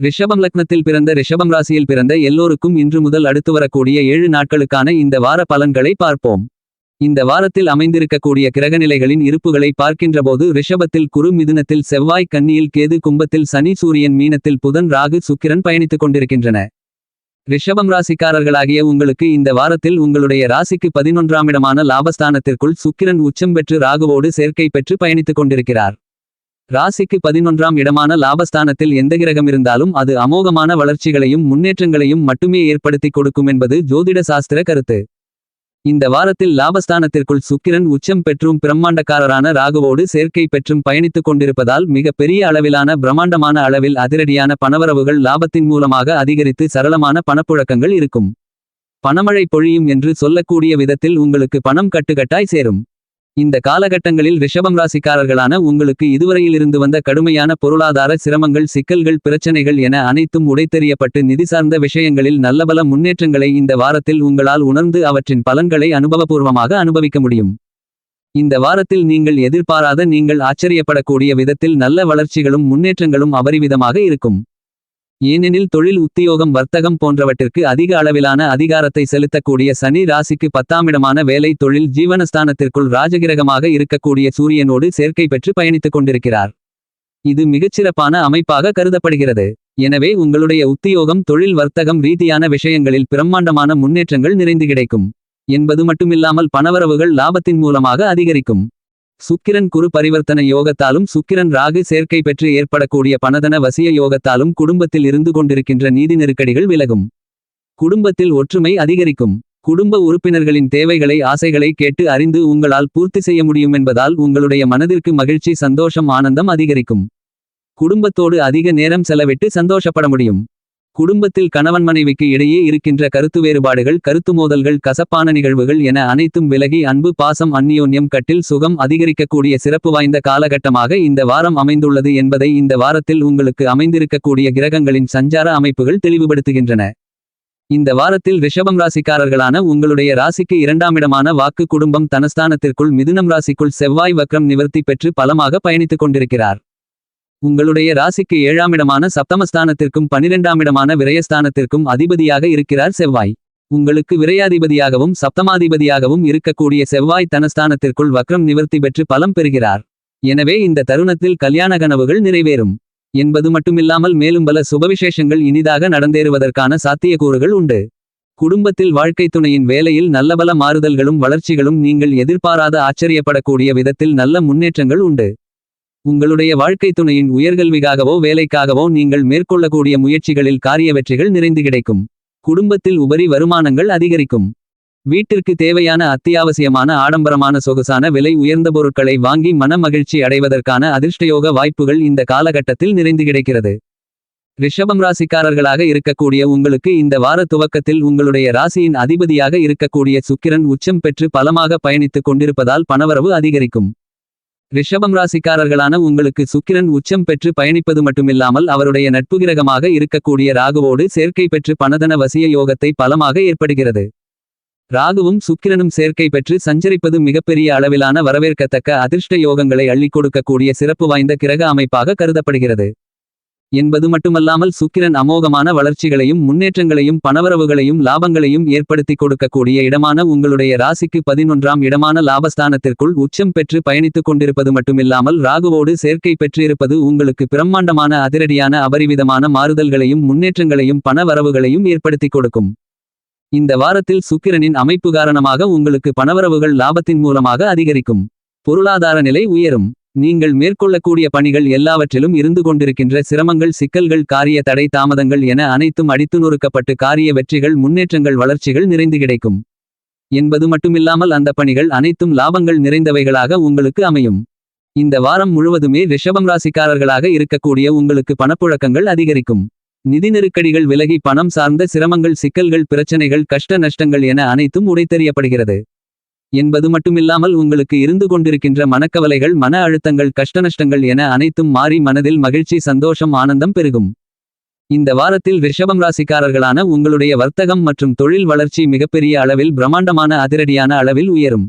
ரிஷபம் லக்னத்தில் பிறந்த ரிஷபம் ராசியில் பிறந்த எல்லோருக்கும் இன்று முதல் அடுத்து வரக்கூடிய ஏழு நாட்களுக்கான இந்த வார பலன்களை பார்ப்போம். இந்த வாரத்தில் அமைந்திருக்கக்கூடிய கிரகநிலைகளின் இருப்புகளை பார்க்கின்றபோது ரிஷபத்தில் குரு மிதுனத்தில் செவ்வாய் கன்னியில் கேது கும்பத்தில் சனி சூரியன் மீனத்தில் புதன் ராகு சுக்கிரன் பயணித்துக் கொண்டிருக்கின்றன. ரிஷபம் ராசிக்காரர்களாகிய உங்களுக்கு இந்த வாரத்தில் உங்களுடைய ராசிக்கு பதினொன்றாம் இடமான லாபஸ்தானத்திற்குள் சுக்கிரன் உச்சம் பெற்று ராகுவோடு சேர்க்கை பெற்று பயணித்துக் கொண்டிருக்கிறார். ராசிக்கு பதினொன்றாம் இடமான லாபஸ்தானத்தில் எந்த கிரகம் இருந்தாலும் அது அமோகமான வளர்ச்சிகளையும் முன்னேற்றங்களையும் மட்டுமே ஏற்படுத்திக் கொடுக்கும் என்பது ஜோதிட சாஸ்திர கருத்து. இந்த வாரத்தில் லாபஸ்தானத்திற்குள் சுக்கிரன் உச்சம் பெற்றும் பிரம்மாண்டக்காரரான ராகுவோடு சேர்க்கை பெற்றும் பயணித்துக் கொண்டிருப்பதால் மிக பெரிய அளவிலான பிரம்மாண்டமான அளவில் அதிரடியான பணவரவுகள் லாபத்தின் மூலமாக அதிகரித்து சரளமான பணப்புழக்கங்கள் இருக்கும். பணமழை பொழியும் என்று சொல்லக்கூடிய விதத்தில் உங்களுக்கு பணம் கட்டுக்கட்டாய் சேரும். இந்த காலகட்டங்களில் ரிஷபம் ராசிக்காரர்களான உங்களுக்கு இதுவரையில் இருந்து வந்த கடுமையான பொருளாதார சிரமங்கள் சிக்கல்கள் பிரச்சனைகள் என அனைத்தும் உடைத்தெறியப்பட்டு நிதி சார்ந்த விஷயங்களில் நல்லபல முன்னேற்றங்களை இந்த வாரத்தில் உங்களால் உணர்ந்து அவற்றின் பலன்களை அனுபவபூர்வமாக அனுபவிக்க முடியும். இந்த வாரத்தில் நீங்கள் எதிர்பாராத நீங்கள் ஆச்சரியப்படக்கூடிய விதத்தில் நல்ல வளர்ச்சிகளும் முன்னேற்றங்களும் அபரிவிதமாக இருக்கும். ஏனெனில் தொழில் உத்தியோகம் வர்த்தகம் போன்றவற்றிற்கு அதிக அளவிலான அதிகாரத்தை செலுத்தக்கூடிய சனி ராசிக்கு பத்தாமிடமான வேலை தொழில் ஜீவனஸ்தானத்திற்குள் ராஜகிரகமாக இருக்கக்கூடிய சூரியனோடு சேர்க்கை பெற்று பயணித்துக் கொண்டிருக்கிறார். இது மிகச்சிறப்பான அமைப்பாக கருதப்படுகிறது. எனவே உங்களுடைய உத்தியோகம் தொழில் வர்த்தகம் ரீதியான விஷயங்களில் பிரம்மாண்டமான முன்னேற்றங்கள் நிறைந்து கிடைக்கும். என்பது மட்டுமில்லாமல் பணவரவுகள் லாபத்தின் மூலமாக அதிகரிக்கும். சுக்கிரன் குரு பரிவர்த்தன யோகத்தாலும் சுக்கிரன் ராகு சேர்க்கை பெற்று ஏற்படக்கூடிய பணதன வசிய யோகத்தாலும் குடும்பத்தில் இருந்து கொண்டிருக்கின்ற நீதி நெருக்கடிகள் விலகும். குடும்பத்தில் ஒற்றுமை அதிகரிக்கும். குடும்ப உறுப்பினர்களின் தேவைகளை ஆசைகளை கேட்டு அறிந்து உங்களால் பூர்த்தி செய்ய முடியும் என்பதால் உங்களுடைய மனதிற்கு மகிழ்ச்சி சந்தோஷம் ஆனந்தம் அதிகரிக்கும். குடும்பத்தோடு அதிக நேரம் செலவிட்டு சந்தோஷப்பட முடியும். குடும்பத்தில் கணவன் மனைவிக்கு இடையே இருக்கின்ற கருத்து வேறுபாடுகள் கருத்து மோதல்கள் கசப்பான நிகழ்வுகள் என அனைத்தும் விலகி அன்பு பாசம் அந்நியோன்யம் கட்டில் சுகம் அதிகரிக்கக்கூடிய சிறப்பு வாய்ந்த காலகட்டமாக இந்த வாரம் அமைந்துள்ளது என்பதை இந்த வாரத்தில் உங்களுக்கு அமைந்திருக்கக்கூடிய கிரகங்களின் சஞ்சார அமைப்புகள் தெளிவுபடுத்துகின்றன. இந்த வாரத்தில் ரிஷபம் ராசிக்காரர்களான உங்களுடைய ராசிக்கு இரண்டாமிடமான வாக்கு குடும்பம் தனஸ்தானத்திற்குள் மிதுனம் ராசிக்குள் செவ்வாய் வக்ரம் நிவர்த்தி பெற்று பலமாக பயணித்துக் கொண்டிருக்கிறார். உங்களுடைய ராசிக்கு ஏழாம் இடமான சப்தமஸ்தானத்திற்கும் பனிரெண்டாமிடமான விரயஸ்தானத்திற்கும் அதிபதியாக இருக்கிறார் செவ்வாய். உங்களுக்கு விரையாதிபதியாகவும் சப்தமாதிபதியாகவும் இருக்கக்கூடிய செவ்வாய் தனஸ்தானத்திற்குள் வக்ரம் நிவர்த்தி பெற்று பலம் பெறுகிறார். எனவே இந்த தருணத்தில் கல்யாண கனவுகள் நிறைவேறும். என்பது மட்டுமில்லாமல் மேலும் பல சுபவிசேஷங்கள் இனிதாக நடந்தேறுவதற்கான சாத்தியக்கூறுகள் உண்டு. குடும்பத்தில் வாழ்க்கைத் துணையின் வேலையில் நல்லபல மாறுதல்களும் வளர்ச்சிகளும் நீங்கள் எதிர்பாராத ஆச்சரியப்படக்கூடிய விதத்தில் நல்ல முன்னேற்றங்கள் உண்டு. உங்களுடைய வாழ்க்கை துணையின் உயர்கல்விக்காகவோ வேலைக்காகவோ நீங்கள் மேற்கொள்ளக்கூடிய முயற்சிகளில் காரிய வெற்றிகள் நிறைந்து கிடைக்கும். குடும்பத்தில் உபரி வருமானங்கள் அதிகரிக்கும். வீட்டிற்கு தேவையான அத்தியாவசியமான ஆடம்பரமான சொகுசான விலை உயர்ந்த பொருட்களை வாங்கி மன மகிழ்ச்சி அடைவதற்கான அதிர்ஷ்டயோக வாய்ப்புகள் இந்த காலகட்டத்தில் நிறைந்து கிடைக்கிறது. ரிஷபம் ராசிக்காரர்களாக இருக்கக்கூடிய உங்களுக்கு இந்த வார துவக்கத்தில் உங்களுடைய ராசியின் அதிபதியாக இருக்கக்கூடிய சுக்கிரன் உச்சம் பெற்று பலமாக பயணித்துக் கொண்டிருப்பதால் பணவரவு அதிகரிக்கும். ரிஷபம் ராசிக்காரர்களான உங்களுக்கு சுக்கிரன் உச்சம் பெற்று பயணிப்பது மட்டுமில்லாமல் அவருடைய நட்பு கிரகமாக இருக்கக்கூடிய ராகுவோடு சேர்க்கை பெற்று பணதன வசிய யோகத்தை பலமாக ஏற்படுகிறது. ராகுவும் சுக்கிரனும் சேர்க்கை பெற்று சஞ்சரிப்பது மிகப்பெரிய அளவிலான வரவேற்கத்தக்க அதிர்ஷ்ட யோகங்களை அள்ளிக் கொடுக்கக்கூடிய சிறப்பு வாய்ந்த கிரக அமைப்பாக கருதப்படுகிறது. என்பது மட்டுமல்லாமல் சுக்கிரன் அமோகமான வளர்ச்சிகளையும் முன்னேற்றங்களையும் பணவரவுகளையும் லாபங்களையும் ஏற்படுத்தி கொடுக்கக்கூடிய இடமான உங்களுடைய ராசிக்கு பதினொன்றாம் இடமான லாபஸ்தானத்திற்குள் உச்சம் பெற்று பயணித்துக் கொண்டிருப்பது மட்டுமில்லாமல் ராகுவோடு சேர்க்கை பெற்றிருப்பது உங்களுக்கு பிரம்மாண்டமான அதிரடியான அபரிவிதமான மாறுதல்களையும் முன்னேற்றங்களையும் பணவரவுகளையும் ஏற்படுத்தி கொடுக்கும். இந்த வாரத்தில் சுக்கிரனின் அமைப்பு காரணமாக உங்களுக்கு பணவரவுகள் லாபத்தின் மூலமாக அதிகரிக்கும். பொருளாதார நிலை உயரும். நீங்கள் மேற்கொள்ளக்கூடிய பணிகள் எல்லாவற்றிலும் இருந்து கொண்டிருக்கின்ற சிரமங்கள் சிக்கல்கள் காரிய தடை தாமதங்கள் என அனைத்தும் அடித்து நொறுக்கப்பட்டு காரிய வெற்றிகள் முன்னேற்றங்கள் வளர்ச்சிகள் நிறைந்து கிடைக்கும். என்பது மட்டுமில்லாமல் அந்த பணிகள் அனைத்தும் லாபங்கள் நிறைந்தவைகளாக உங்களுக்கு அமையும். இந்த வாரம் முழுவதுமே ரிஷபம் ராசிக்காரர்களாக இருக்கக்கூடிய உங்களுக்கு பணப்புழக்கங்கள் அதிகரிக்கும். நிதி நெருக்கடிகள் விலகி பணம் சார்ந்த சிரமங்கள் சிக்கல்கள் பிரச்சனைகள் கஷ்ட நஷ்டங்கள் என அனைத்தும் உடைத்தெறியப்படுகிறது. என்பது மட்டுமில்லாமல் உங்களுக்கு இருந்து கொண்டிருக்கின்ற மனக்கவலைகள் மன அழுத்தங்கள் கஷ்டநஷ்டங்கள் என அனைத்தும் மாறி மனதில் மகிழ்ச்சி சந்தோஷம் ஆனந்தம் பெருகும். இந்த வாரத்தில் ரிஷபம் ராசிக்காரர்களான உங்களுடைய வர்த்தகம் மற்றும் தொழில் வளர்ச்சி மிகப்பெரிய அளவில் பிரம்மாண்டமான அதிரடியான அளவில் உயரும்.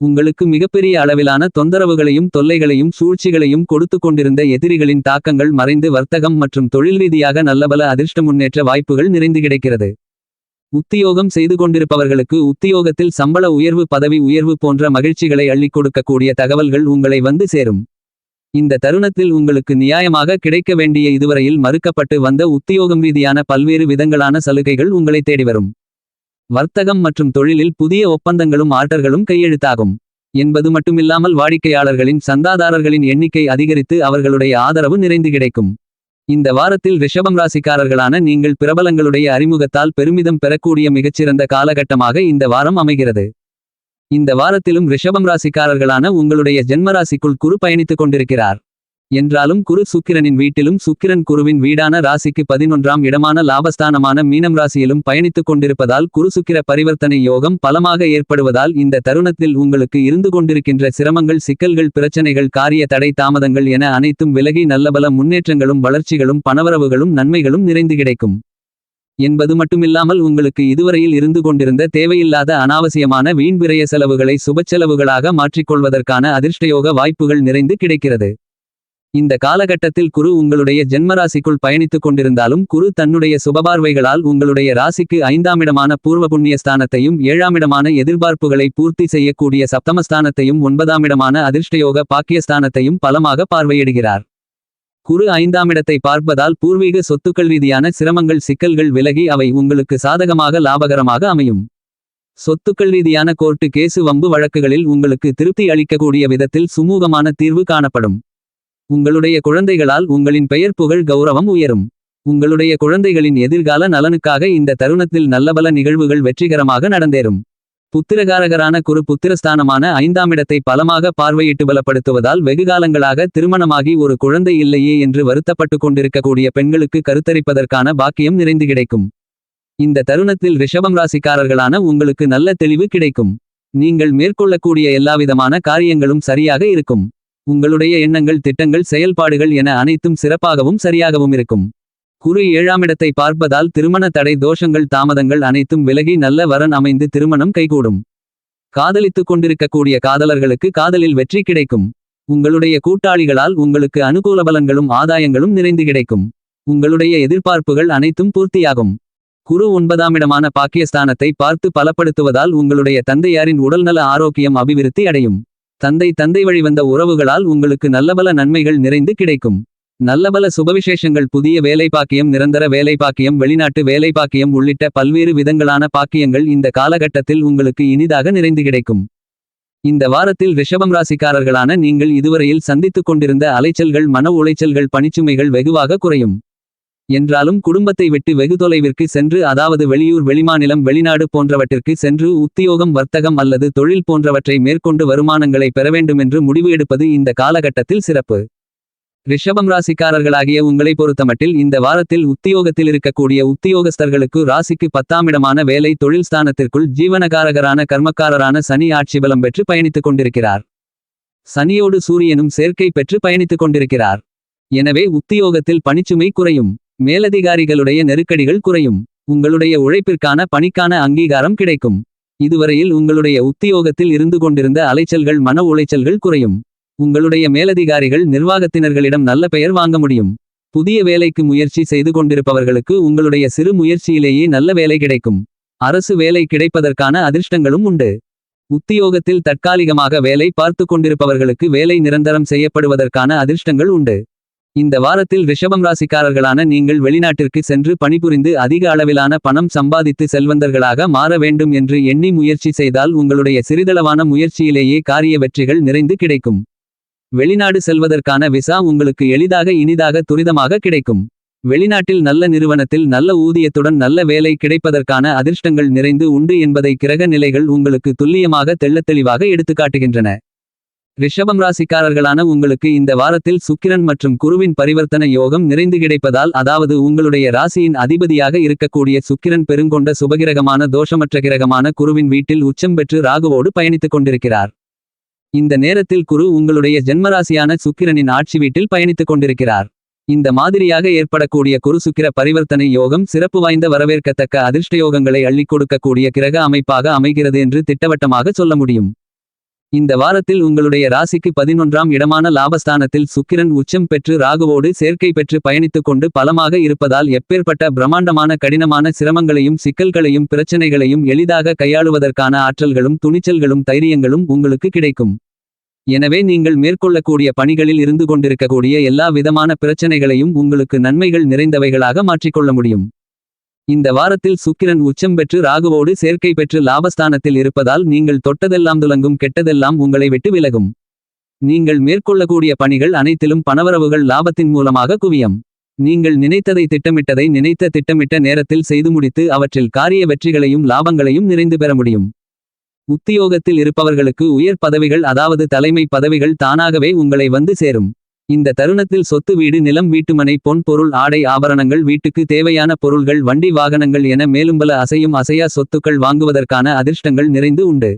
உங்களுக்கு மிகப்பெரிய அளவிலான தொந்தரவுகளையும் தொல்லைகளையும் சூழ்ச்சிகளையும் கொடுத்து கொண்டிருந்த எதிரிகளின் தாக்கங்கள் மறைந்து வர்த்தகம் மற்றும் தொழில் ரீதியாக நல்லபல அதிர்ஷ்ட முன்னேற்ற வாய்ப்புகள் நிறைந்து கிடைக்கிறது. உத்தியோகம் செய்து கொண்டிருப்பவர்களுக்கு உத்தியோகத்தில் சம்பள உயர்வு பதவி உயர்வு போன்ற மகிழ்ச்சிகளை அள்ளிக் கொடுக்கக்கூடிய தகவல்கள் உங்களை வந்து சேரும். இந்த தருணத்தில் உங்களுக்கு நியாயமாக கிடைக்க வேண்டிய இதுவரையில் மறுக்கப்பட்டு வந்த உத்தியோகம் ரீதியான பல்வேறு விதங்களான சலுகைகள் உங்களை தேடி வரும். வர்த்தகம் மற்றும் தொழிலில் புதிய ஒப்பந்தங்களும் ஆர்டர்களும் கையெழுத்தாகும். என்பது மட்டுமில்லாமல் வாடிக்கையாளர்களின் சந்தாதாரர்களின் எண்ணிக்கை அதிகரித்து அவர்களுடைய ஆதரவு நிறைந்து கிடைக்கும். இந்த வாரத்தில் ரிஷபம் ராசிக்காரர்களான நீங்கள் பிரபலங்களுடைய அறிமுகத்தால் பெருமிதம் பெறக்கூடிய மிகச்சிறந்த காலகட்டமாக இந்த வாரம் அமைகிறது. இந்த வாரத்திலும் ரிஷபம் ராசிக்காரர்களான உங்களுடைய ஜென்மராசிக்குள் குரு பயணித்துக் கொண்டிருக்கிறார். என்றாலும் குரு சுக்கிரனின் வீட்டிலும் சுக்கிரன் குருவின் வீடான ராசிக்கு பதினொன்றாம் இடமான லாபஸ்தானமான மீனம் ராசியிலும் பயணித்துக் கொண்டிருப்பதால் குருசுக்கிர பரிவர்த்தனை யோகம் பலமாக ஏற்படுவதால் இந்த தருணத்தில் உங்களுக்கு இருந்து கொண்டிருக்கின்ற சிரமங்கள் சிக்கல்கள் பிரச்சனைகள் காரிய தடை தாமதங்கள் என அனைத்தும் விலகி நல்லபல முன்னேற்றங்களும் வளர்ச்சிகளும் பணவரவுகளும் நன்மைகளும் நிறைந்து கிடைக்கும். என்பது மட்டுமில்லாமல் உங்களுக்கு இதுவரையில் இருந்து கொண்டிருந்த தேவையில்லாத அனாவசியமான வீண் செலவுகளை சுபச்செலவுகளாக மாற்றிக்கொள்வதற்கான அதிர்ஷ்டயோக வாய்ப்புகள் நிறைந்து கிடைக்கிறது. இந்த காலகட்டத்தில் குரு உங்களுடைய ஜென்மராசிக்குள் பயணித்துக் கொண்டிருந்தாலும் குரு தன்னுடைய சுபபார்வைகளால் உங்களுடைய ராசிக்கு ஐந்தாமிடமான பூர்வ புண்ணிய ஸ்தானத்தையும் ஏழாமிடமான எதிர்பார்ப்புகளை பூர்த்தி செய்யக்கூடிய சப்தமஸ்தானத்தையும் ஒன்பதாமிடமான அதிர்ஷ்டயோக பாக்கியஸ்தானத்தையும் பலமாக பார்வையிடுகிறார். குரு ஐந்தாமிடத்தை பார்ப்பதால் பூர்வீக சொத்துக்கள் ரீதியான சிரமங்கள் சிக்கல்கள் விலகி அவை உங்களுக்கு சாதகமாக லாபகரமாக அமையும். சொத்துக்கள் ரீதியான கோர்ட்டு கேசு வம்பு வழக்குகளில் உங்களுக்கு திருப்தி அளிக்கக்கூடிய விதத்தில் சுமூகமான தீர்வு காணப்படும். உங்களுடைய குழந்தைகளால் உங்களின் பெயர் புகழ் கௌரவம் உயரும். உங்களுடைய குழந்தைகளின் எதிர்கால நலனுக்காக இந்த தருணத்தில் நல்லபல நிகழ்வுகள் வெற்றிகரமாக நடந்தேறும். புத்திரகாரகரான குரு புத்திரஸ்தானமான ஐந்தாமிடத்தை பலமாக பார்வையிட்டு பலப்படுத்துவதால் வெகுகாலங்களாக திருமணமாகி ஒரு குழந்தை இல்லையே என்று வருத்தப்பட்டு கொண்டிருக்கக்கூடிய பெண்களுக்கு கருத்தரிப்பதற்கான பாக்கியம் நிறைந்து கிடைக்கும். இந்த தருணத்தில் ரிஷபம் ராசிக்காரர்களான உங்களுக்கு நல்ல தெளிவு கிடைக்கும். நீங்கள் மேற்கொள்ளக்கூடிய எல்லாவிதமான காரியங்களும் சரியாக இருக்கும். உங்களுடைய எண்ணங்கள் திட்டங்கள் செயல்பாடுகள் என அனைத்தும் சிறப்பாகவும் சரியாகவும் இருக்கும். குரு ஏழாமிடத்தை பார்ப்பதால் திருமண தடை தோஷங்கள் தாமதங்கள் அனைத்தும் விலகி நல்ல வரன் அமைந்து திருமணம் கைகூடும். காதலித்துக் கொண்டிருக்கக்கூடிய காதலர்களுக்கு காதலில் வெற்றி கிடைக்கும். உங்களுடைய கூட்டாளிகளால் உங்களுக்கு அனுகூல பலன்களும் ஆதாயங்களும் நிறைந்து கிடைக்கும். உங்களுடைய எதிர்பார்ப்புகள் அனைத்தும் பூர்த்தியாகும். குரு ஒன்பதாமிடமான பாக்கியஸ்தானத்தை பார்த்து பலப்படுத்துவதால் உங்களுடைய தந்தையாரின் உடல்நல ஆரோக்கியம் அபிவிருத்தி அடையும். தந்தை தந்தை வழிவந்த உறவுகளால் உங்களுக்கு நல்லபல நன்மைகள் நிறைந்து கிடைக்கும். நல்லபல சுபவிசேஷங்கள் புதிய வேலைப்பாக்கியம் நிரந்தர வேலைப்பாக்கியம் வெளிநாட்டு வேலைப்பாக்கியம் உள்ளிட்ட பல்வேறு விதங்களான பாக்கியங்கள் இந்த காலகட்டத்தில் உங்களுக்கு இனிதாக நிறைந்து கிடைக்கும். இந்த வாரத்தில் ரிஷபம் ராசிக்காரர்களான நீங்கள் இதுவரையில் சந்தித்துக் கொண்டிருந்த அலைச்சல்கள் மன உளைச்சல்கள் பணிச்சுமைகள் வெகுவாக குறையும். என்றாலும் குடும்பத்தை விட்டு வெகு தொலைவிற்கு சென்று அதாவது வெளியூர் வெளிமாநிலம் வெளிநாடு போன்றவற்றிற்கு சென்று உத்தியோகம் வர்த்தகம் அல்லது தொழில் போன்றவற்றை மேற்கொண்டு வருமானங்களை பெற வேண்டுமென்று முடிவு எடுப்பது இந்த காலகட்டத்தில் சிறப்பு. ரிஷபம் ராசிக்காரர்களாகிய உங்களை பொறுத்தமட்டில் இந்த வாரத்தில் உத்தியோகத்தில் இருக்கக்கூடிய உத்தியோகஸ்தர்களுக்கு ராசிக்கு பத்தாமிடமான வேலை தொழில் ஸ்தானத்திற்குள் ஜீவனகாரகரான கர்மக்காரரான சனி ஆட்சி பலம் பெற்று பயணித்துக் கொண்டிருக்கிறார். சனியோடு சூரியனும் சேர்க்கை பெற்று பயணித்துக் கொண்டிருக்கிறார். எனவே உத்தியோகத்தில் பணிச்சுமை குறையும். மேலதிகாரிகளுடைய நெருக்கடிகள் குறையும். உங்களுடைய உழைப்பிற்கான பணிக்கான அங்கீகாரம் கிடைக்கும். இதுவரையில் உங்களுடைய உத்தியோகத்தில் இருந்து கொண்டிருந்த அலைச்சல்கள் மன உளைச்சல்கள் குறையும். உங்களுடைய மேலதிகாரிகள் நிர்வாகத்தினர்களிடம் நல்ல பெயர் வாங்க முடியும். புதிய வேலைக்கு முயற்சி செய்து கொண்டிருப்பவர்களுக்கு உங்களுடைய சிறு முயற்சியிலேயே நல்ல வேலை கிடைக்கும். அரசு வேலை கிடைப்பதற்கான அதிர்ஷ்டங்களும் உண்டு. உத்தியோகத்தில் தற்காலிகமாக வேலை பார்த்து கொண்டிருப்பவர்களுக்கு வேலை நிரந்தரம் செய்யப்படுவதற்கான அதிர்ஷ்டங்கள் உண்டு. இந்த வாரத்தில் ரிஷபம் ராசிக்காரர்களான நீங்கள் வெளிநாட்டிற்கு சென்று பணிபுரிந்து அதிக அளவிலான பணம் சம்பாதித்து செல்வந்தர்களாக மாற வேண்டும் என்று எண்ணி முயற்சி செய்தால் உங்களுடைய சிறிதளவான முயற்சியிலேயே காரிய வெற்றிகள் நிறைந்து கிடைக்கும். வெளிநாடு செல்வதற்கான விசா உங்களுக்கு எளிதாக இனிதாக துரிதமாக கிடைக்கும். வெளிநாட்டில் நல்ல நிறுவனத்தில் நல்ல ஊதியத்துடன் நல்ல வேலை கிடைப்பதற்கான அதிர்ஷ்டங்கள் நிறைந்து உண்டு என்பதை கிரக நிலைகள் உங்களுக்கு துல்லியமாக தெள்ளத்தெளிவாக எடுத்துக்காட்டுகின்றன. ரிஷபம் ராசிக்காரர்களான உங்களுக்கு இந்த வாரத்தில் சுக்கிரன் மற்றும் குருவின் பரிவர்த்தன யோகம் நிறைந்து கிடைப்பதால் அதாவது உங்களுடைய ராசியின் அதிபதியாக இருக்கக்கூடிய சுக்கிரன் பெருங்கொண்ட சுபகிரகமான தோஷமற்ற கிரகமான குருவின் வீட்டில் உச்சம் பெற்று ராகுவோடு பயணித்துக் கொண்டிருக்கிறார். இந்த நேரத்தில் குரு உங்களுடைய ஜென்மராசியான சுக்கிரனின் ஆட்சி வீட்டில் பயணித்துக் கொண்டிருக்கிறார். இந்த மாதிரியாக ஏற்படக்கூடிய குரு சுக்கிர பரிவர்த்தனை யோகம் சிறப்பு வாய்ந்த வரவேற்கத்தக்க அதிர்ஷ்ட யோகங்களை அள்ளிக் கொடுக்கக்கூடிய கிரக அமைப்பாக அமைகிறது என்று திட்டவட்டமாக சொல்ல முடியும். இந்த வாரத்தில் உங்களுடைய ராசிக்கு பதினொன்றாம் இடமான லாபஸ்தானத்தில் சுக்கிரன் உச்சம் பெற்று ராகுவோடு சேர்க்கை பெற்று பயணித்துக் கொண்டு பலமாக இருப்பதால் எப்பேற்பட்ட பிரம்மாண்டமான கடினமான சிரமங்களையும் சிக்கல்களையும் பிரச்சனைகளையும் எளிதாக கையாளுவதற்கான ஆற்றல்களும் துணிச்சல்களும் தைரியங்களும் உங்களுக்கு கிடைக்கும். எனவே நீங்கள் மேற்கொள்ளக்கூடிய பணிகளில் இருந்து கொண்டிருக்கக்கூடிய எல்லா விதமான பிரச்சனைகளையும் உங்களுக்கு நன்மைகள் நிறைந்தவைகளாக மாற்றிக்கொள்ள முடியும். இந்த வாரத்தில் சுக்கிரன் உச்சம் பெற்று ராகுவோடு சேர்க்கை பெற்று லாபஸ்தானத்தில் இருப்பதால் நீங்கள் தொட்டதெல்லாம் துலங்கும் கெட்டதெல்லாம் உங்களை விட்டு விலகும். நீங்கள் மேற்கொள்ளக்கூடிய பணிகள் அனைத்திலும் பணவரவுகள் லாபத்தின் மூலமாக குவியம். நீங்கள் நினைத்ததை திட்டமிட்டதை நினைத்த திட்டமிட்ட நேரத்தில் செய்து முடித்து அவற்றில் காரிய வெற்றிகளையும் லாபங்களையும் நிறைந்து பெற முடியும். உத்தியோகத்தில் இருப்பவர்களுக்கு உயர் பதவிகள் அதாவது தலைமை பதவிகள் தானாகவே உங்களை வந்து சேரும். இந்த தருணத்தில் சொத்து வீடு நிலம் வீட்டுமனை பொன் பொருள் ஆடை ஆபரணங்கள் வீட்டுக்கு தேவையான பொருள்கள் வண்டி வாகனங்கள் என மேலும் பல அசையும் அசையா சொத்துக்கள் வாங்குவதற்கான அதிர்ஷ்டங்கள் நிறைந்து உண்டு.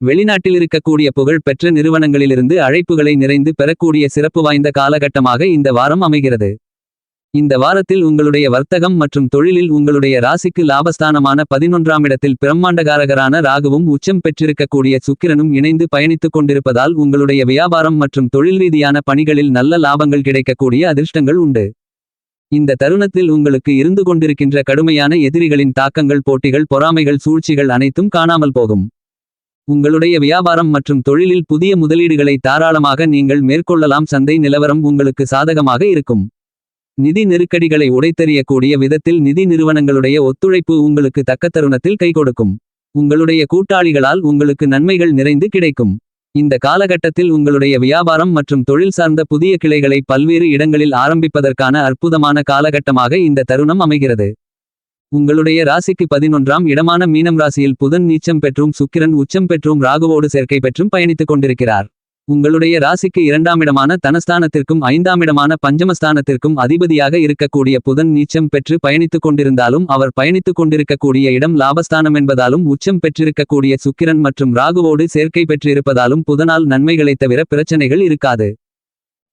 வெளிநாட்டில் இருக்கக்கூடிய புகழ் பெற்ற நிறுவனங்களிலிருந்து அழைப்புகளை நிறைந்து பெறக்கூடிய சிறப்பு வாய்ந்த காலகட்டமாக இந்த வாரம் அமைகிறது. இந்த வாரத்தில் உங்களுடைய வர்த்தகம் மற்றும் தொழிலில் உங்களுடைய ராசிக்கு லாபஸ்தானமான பதினொன்றாம் இடத்தில் பிரம்மாண்டகாரகரான ராகுவும் உச்சம் பெற்றிருக்கக்கூடிய சுக்கிரனும் இணைந்து பயணித்துக் கொண்டிருப்பதால் உங்களுடைய வியாபாரம் மற்றும் தொழில் ரீதியான பணிகளில் நல்ல லாபங்கள் கிடைக்கக்கூடிய அதிர்ஷ்டங்கள் உண்டு. இந்த தருணத்தில் உங்களுக்கு இருந்து கொண்டிருக்கின்ற கடுமையான எதிரிகளின் தாக்கங்கள் போட்டிகள் பொறாமைகள் சூழ்ச்சிகள் அனைத்தும் காணாமல் போகும். உங்களுடைய வியாபாரம் மற்றும் தொழிலில் புதிய முதலீடுகளை தாராளமாக நீங்கள் மேற்கொள்ளலாம். சந்தை நிலவரம் உங்களுக்கு சாதகமாக இருக்கும். நிதி நெருக்கடிகளை உடைத்தறியக்கூடிய விதத்தில் நிதி நிறுவனங்களுடைய ஒத்துழைப்பு உங்களுக்கு தக்க தருணத்தில் கை கொடுக்கும். உங்களுடைய கூட்டாளிகளால் உங்களுக்கு நன்மைகள் நிறைந்து கிடைக்கும். இந்த காலகட்டத்தில் உங்களுடைய வியாபாரம் மற்றும் தொழில் சார்ந்த புதிய கிளைகளை பல்வேறு இடங்களில் ஆரம்பிப்பதற்கான அற்புதமான காலகட்டமாக இந்த தருணம் அமைகிறது. உங்களுடைய ராசிக்கு பதினொன்றாம் இடமான மீனம் ராசியில் புதன் நீச்சம் பெற்றும் சுக்கிரன் உச்சம் பெற்றும் ராகுவோடு சேர்க்கை பெற்றும் பயணித்துக் கொண்டிருக்கிறார். உங்களுடைய ராசிக்கு இரண்டாமிடமான தனஸ்தானத்திற்கும் ஐந்தாமிடமான பஞ்சமஸ்தானத்திற்கும் அதிபதியாக இருக்கக்கூடிய புதன் நீச்சம் பெற்று பயணித்துக் கொண்டிருந்தாலும் அவர் பயணித்துக் கொண்டிருக்கக்கூடிய இடம் லாபஸ்தானம் என்பதாலும் உச்சம் பெற்றிருக்கக்கூடிய சுக்கிரன் மற்றும் ராகுவோடு சேர்க்கை பெற்றிருப்பதாலும் புதனால் நன்மைகளைத் தவிர பிரச்சனைகள் இருக்காது.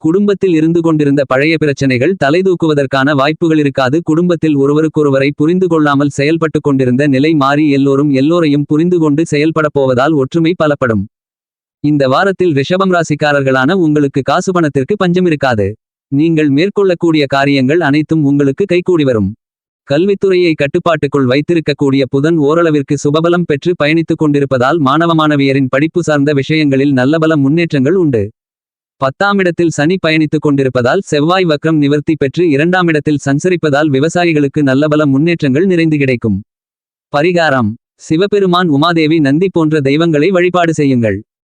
குடும்பத்தில் இருந்து கொண்டிருந்த பழைய பிரச்சனைகள் தலைதூக்குவதற்கான வாய்ப்புகள் இருக்காது. குடும்பத்தில் ஒருவருக்கொருவரை புரிந்து கொள்ளாமல் செயல்பட்டுக் கொண்டிருந்த நிலை மாறி எல்லோரும் எல்லோரையும் புரிந்து கொண்டு செயல்படப் போவதால் ஒற்றுமை பலப்படும். இந்த வாரத்தில் ரிஷபம் ராசிக்காரர்களான உங்களுக்கு காசு பணத்திற்கு பஞ்சம் இருக்காது. நீங்கள் மேற்கொள்ளக்கூடிய காரியங்கள் அனைத்தும் உங்களுக்கு கைகூடி வரும். கல்வித்துறையை கட்டுப்பாட்டுக்குள் வைத்திருக்கக்கூடிய புதன் ஓரளவிற்கு சுபபலம் பெற்று பயணித்துக் கொண்டிருப்பதால் மாணவ மாணவியரின் படிப்பு சார்ந்த விஷயங்களில் நல்லபல முன்னேற்றங்கள் உண்டு. பத்தாம் இடத்தில் சனி பயணித்துக் கொண்டிருப்பதால் செவ்வாய் வக்ரம் நிவர்த்தி பெற்று இரண்டாம் இடத்தில் சஞ்சரிப்பதால் விவசாயிகளுக்கு நல்லபல முன்னேற்றங்கள் நிறைந்து கிடைக்கும். பரிகாரம். சிவபெருமான் உமாதேவி நந்தி போன்ற தெய்வங்களை வழிபாடு செய்யுங்கள்.